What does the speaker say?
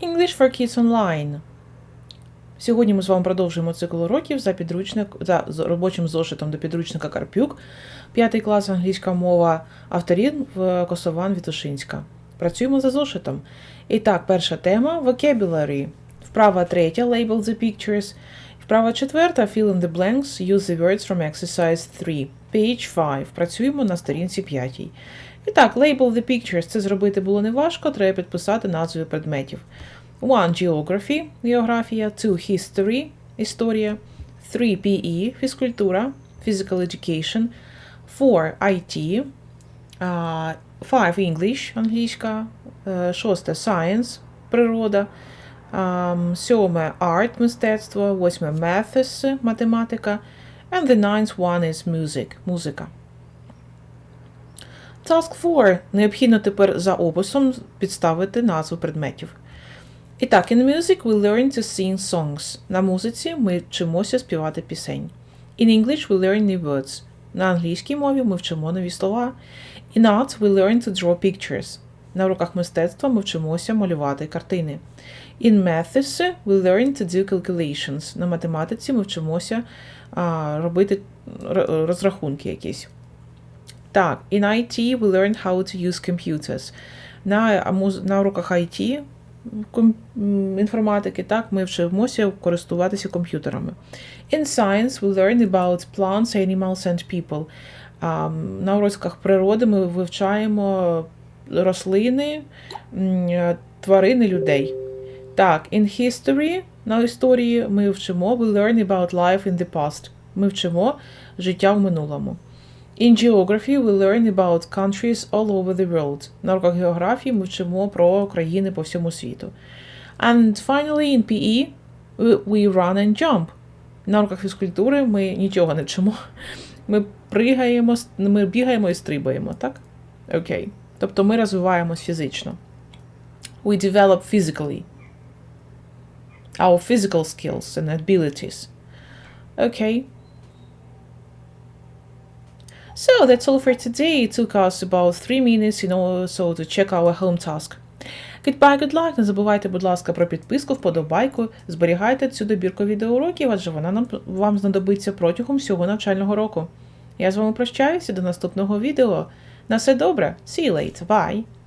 English for Kids Online. Сьогодні ми з вами продовжуємо цикл уроків за підручник за робочим зошитом до підручника Карпюк, 5 клас англійська мова, авторів Косован Вітушинська. Працюємо за зошитом. І так, перша тема vocabulary. Вправа третя label the pictures. Вправа четверта fill in the blanks, use the words from exercise 3. Page 5. Працюємо на сторінці 5. І так, label the pictures. Це зробити було неважко, треба підписати назви предметів. 1. Geography – географія. 2. History – історія. 3. PE – фізкультура, physical education. 4. IT. 5. English – англійська. 6. Science – природа. 7. Art – мистецтво. 8. Maths – математика. And the ninth one is music – музика. Task 4. Необхідно тепер за описом підставити назву предметів. І так, in music we learn to sing songs. На музиці ми вчимося співати пісень. In English we learn new words. На англійській мові ми вчимо нові слова. In arts we learn to draw pictures. На уроках мистецтва ми вчимося малювати картини. In maths we learn to do calculations. На математиці ми вчимося а, робити розрахунки якісь. Так, in IT we learn how to use computers. На, на уроках IT інформатики, так, ми вчимося користуватися комп'ютерами. In science we learn about plants, animals and people. А, на уроках природи ми вивчаємо рослини, тварини, людей. Так, in history, на історії ми вчимо we learn about life in the past. Ми вчимо життя в минулому. In geography we learn about countries all over the world. На уроках географії ми вчимо про країни по всьому світу. And finally, in PE we- run and jump. На уроках фізкультури ми нічого не вчимо. Ми пригаємо, ми бігаємо і стрибаємо, так? Окей. Тобто ми розвиваємось фізично. We develop physically. Our physical skills and abilities. Okay. So that's all for today. It took us about three minutes in order so to check our home task. Goodbye, good luck. Не забувайте, будь ласка, про підписку, вподобайку. Зберігайте цю добірку відеоуроків, адже вона нам вам знадобиться протягом всього навчального року. Я з вами прощаюся до наступного відео. Na se dobra. See you later. Bye.